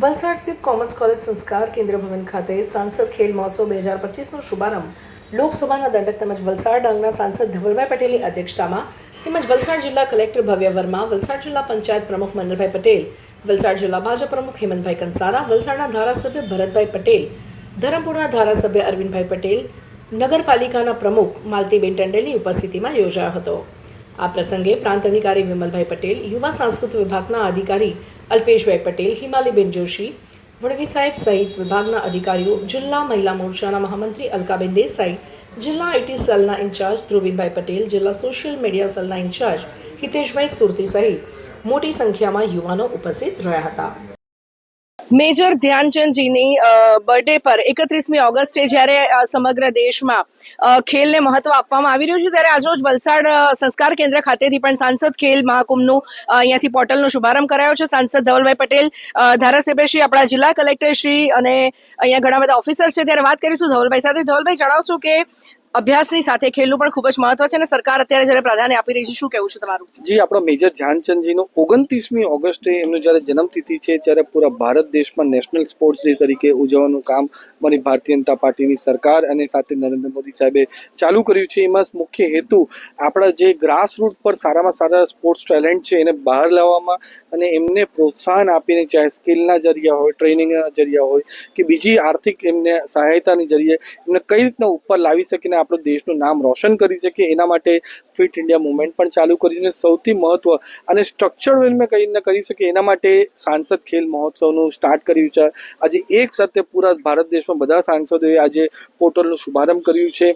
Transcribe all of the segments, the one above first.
વલસાડ સ્થિત commerce college સંસ્કાર કેન્દ્ર ભવન ખાતે સાંસદ ખેલ મહોત્સવ બે હજાર પચીસનો શુભારંભ. લોકસભાના દંડક તેમજ વલસાડ ડાંગના સાંસદ ધવલભાઈ પટેલની અધ્યક્ષતામાં તેમજ વલસાડ જિલ્લા કલેક્ટર ભવ્ય વર્મા, વલસાડ જિલ્લા પંચાયત પ્રમુખ મનરભાઈ પટેલ, વલસાડ જિલ્લા ભાજપ પ્રમુખ હેમંતભાઈ કંસારા, વલસાડના ધારાસભ્ય ભરતભાઈ પટેલ, ધરમપુરના ધારાસભ્ય અરવિંદભાઈ પટેલ, નગરપાલિકાના પ્રમુખ માલતીબેન ટંડેલની ઉપસ્થિતિમાં યોજાયો હતો. આ પ્રસંગે પ્રાંત અધિકારી વિમલભાઈ પટેલ, યુવા સાંસ્કૃતિક વિભાગના અધિકારી અલ્પેશભાઈ પટેલ, હિમાલીબેન જોશી વડવી સાહેબ સહિત વિભાગના અધિકારીઓ, જિલ્લા મહિલા મોરચાના મહામંત્રી અલકાબેન દેસાઈ, જિલ્લા આઈટી સેલના ઇન્ચાર્જ ધ્રુવીનભાઈ પટેલ, જિલ્લા સોશિયલ મીડિયા સેલના ઇન્ચાર્જ હિતેશભાઈ સુરતી સહિત મોટી સંખ્યામાં યુવાનો ઉપસ્થિત રહ્યા હતા. મેજર ધ્યાનચંદજીની બર્થડે પર એકત્રીસમી ઓગસ્ટે જ્યારે સમગ્ર દેશમાં ખેલને મહત્વ આપવામાં આવી રહ્યું છે, ત્યારે આજરોજ વલસાડ સંસ્કાર કેન્દ્ર ખાતેથી પણ સાંસદ ખેલ મહાકુંભનું અહીંયાથી પોર્ટલનો શુભારંભ કરાયો છે. સાંસદ ધવલભાઈ પટેલ ધારાસભ્ય શ્રી, આપણા જિલ્લા કલેક્ટર શ્રી અને અહીંયા ઘણા બધા ઓફિસર છે. ત્યારે વાત કરીશું ધવલભાઈ સાથે. ધવલભાઈ, જણાવશો કે અભ્યાસની સાથે ખેલનું પણ ખૂબ જ મહત્વ છે અને સરકાર અત્યારે જ્યારે પ્રાધાન્ય આપી રહી છે, શું કહેવું છે તમારું? જી, આપણા મેજર ધ્યાનચંદજીનો ઓગણત્રીસમી ઓગસ્ટે એમનો જ્યારે જન્મતિથિ છે, ત્યારે પૂરા ભારત દેશમાં નેશનલ સ્પોર્ટ્સ ડે તરીકે ઉજવવાનું કામ મારી ભારતીય જનતા પાર્ટીની સરકાર અને સાથે નરેન્દ્ર મોદી સાહેબે ચાલુ કર્યું છે. એમાં મુખ્ય હેતુ આપણા જે ગ્રાસ રૂટ પર સારામાં સારા સ્પોર્ટ્સ ટેલેન્ટ છે, એને બહાર લાવવામાં અને એમને પ્રોત્સાહન આપીને ચાહે સ્કિલના જરિયા હોય, ટ્રેનિંગના જરિયા હોય કે બીજી આર્થિક એમને સહાયતાની જરીએ એમને કઈ રીતના ઉપર લાવી શકીને આપણો દેશનું નામ રોશન કરી શકીએ, એના માટે ફિટ ઇન્ડિયા મુવમેન્ટ પણ ચાલુ કરીને સૌથી મહત્વ અને સ્ટ્રક્ચર વેલમાં કઈને કરી શકીએ, એના માટે સાંસદ ખેલ મહોત્સવનું સ્ટાર્ટ કર્યું છે. આજે એક સાથે પૂરા ભારત દેશમાં બધા સાંસદોએ આજે પોર્ટલનું શુભારંભ કર્યું છે.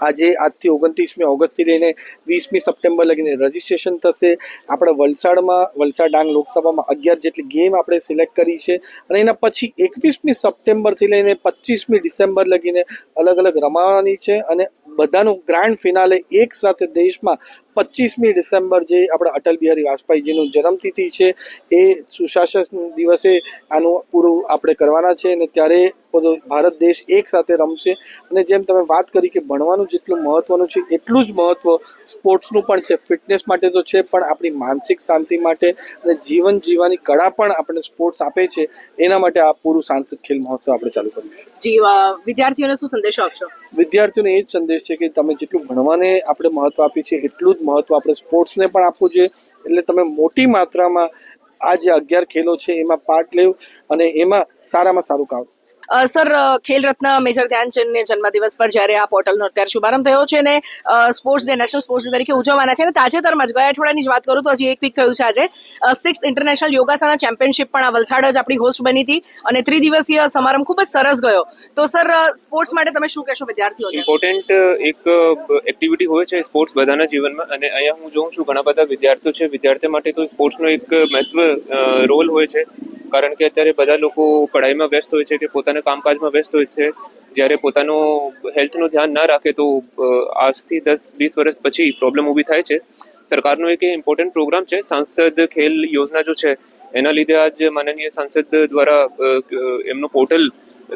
આજે આજથી ઓગણત્રીસમી ઓગસ્ટથી લઈને વીસમી સપ્ટેમ્બર લગીને રજીસ્ટ્રેશન થશે. આપણે વલસાડમાં વલસાડ ડાંગ લોકસભામાં અગિયાર જેટલી ગેમ આપણે સિલેક્ટ કરી છે અને એના પછી એકવીસમી સપ્ટેમ્બરથી લઈને પચીસમી ડિસેમ્બર લગીને અલગ અલગ રમાવાની છે અને બધાનું ગ્રાન્ડ ફિનાલે એક સાથે દેશમાં પચીસમી ડિસેમ્બર જે આપણા અટલ બિહારી વાજપેયીજીનું જન્મતિથિ છે એ સુશાસન દિવસે આનું પૂરું આપણે કરવાના છે અને ત્યારે બધો ભારત દેશ એક સાથે રમશે. અને જેમ તમે વાત કરી કે ભણવાનું જેટલું મહત્વનું છે એટલું જ મહત્વ સ્પોર્ટ્સનું પણ છે ફિટનેસ માટે તો છે પણ આપણી માનસિક શાંતિ માટે અને જીવન જીવવાની કળા પણ આપણને સ્પોર્ટ્સ આપે છે એના માટે આ પૂરું સાંસદ ખેલ મહોત્સવ આપણે ચાલુ કર્યું છે. જી વિદ્યાર્થીઓને શું સંદેશો આપશો? વિદ્યાર્થીઓને એ જ સંદેશ છે કે તમે જેટલું ભણવાને આપણે મહત્વ આપીએ છીએ એટલું જ મહત્વ આપણે સ્પોર્ટ્સને પણ આપવું જોઈએ. એટલે તમે મોટી માત્રામાં આ જે અગિયાર ખેલો છે, એમાં પાર્ટ લેવ અને એમાં સારામાં સારું કામ. સર ખેલ રત્ન મેજર ધ્યાનચંદને જન્મદિવસ પર જ્યારે આ પોર્ટલનો અત્યારે શુભારંભ થયો છે અને sports day national sports day તરીકે ઉજવવાના છે અને તાજેતરમાં જ ગયા અઠવાડિયાની જ વાત કરું તો હજી એક વીક થયું છે આજે. સિક્સ ઇન્ટરનેશનલ યોગાસના ચેમ્પિયનશિપ પણ આ વલસાડ જ આપણી હોસ્ટ બની હતી અને ત્રિદિવસીય સમારંભ ખૂબ જ સરસ ગયો. તો સર સ્પોર્ટ્સ માટે તમે શું કહેશો વિદ્યાર્થીઓ ઇમ્પોર્ટન્ટ એક એક્ટિવિટી હોય છે સ્પોર્ટ્સ બધાના જીવનમાં અને અહીંયા હું જોઉં છું ઘણા બધા વિદ્યાર્થીઓ છે. વિદ્યાર્થીઓ માટે તો સ્પોર્ટ્સનો એક મહત્વ રોલ હોય છે. કારણ કે અત્યારે બધા લોકો પઢાઈમાં વ્યસ્ત હોય છે કે પોતાના કામકાજમાં વ્યસ્ત હોય છે. જ્યારે પોતાનું હેલ્થનું ધ્યાન ના રાખે તો આજથી દસ, વીસ વર્ષ પછી પ્રોબ્લેમ ઊભી થાય છે. સરકારનો એક ઇમ્પોર્ટન્ટ પ્રોગ્રામ છે, સાંસદ ખેલ યોજના જો છે, એના લીધે આજ માનનીય સાંસદ દ્વારા એમનું પોર્ટલ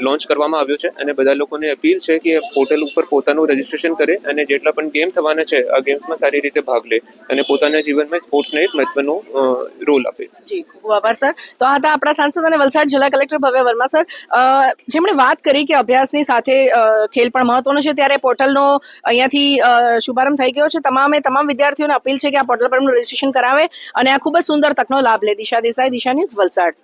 લોન્ચ કરવામાં આવ્યો છે અને બધા લોકોને અપીલ છે કે પોર્ટલ ઉપર પોતાનું રજીસ્ટ્રેશન કરે અને જેટલા પણ ગેમ થવાના છે, આ ગેમ્સમાં સારી રીતે ભાગ લે અને પોતાના જીવનમાં સ્પોર્ટ્સને એક મહત્વનો રોલ આપે. જી, ખૂબ આભાર, સર. તો આ હતા આપણા સાંસદ અને વલસાડ જિલ્લા કલેક્ટર ભવ્ય વર્મા, સર. જેમણે વાત કરી કે અભ્યાસની સાથે ખેલ પણ મહત્વનો છે, ત્યારે પોર્ટલનો અહીંયાથી શુભારંભ થઈ ગયો છે. તમામે, તમામ વિદ્યાર્થીઓને અપીલ છે કે આ પોર્ટલ પર રજીસ્ટ્રેશન કરાવે અને આ ખૂબ જ સુંદર તકનો લાભ લે. દિશા દેસાઈ, દિશા ન્યૂઝ વલસાડ.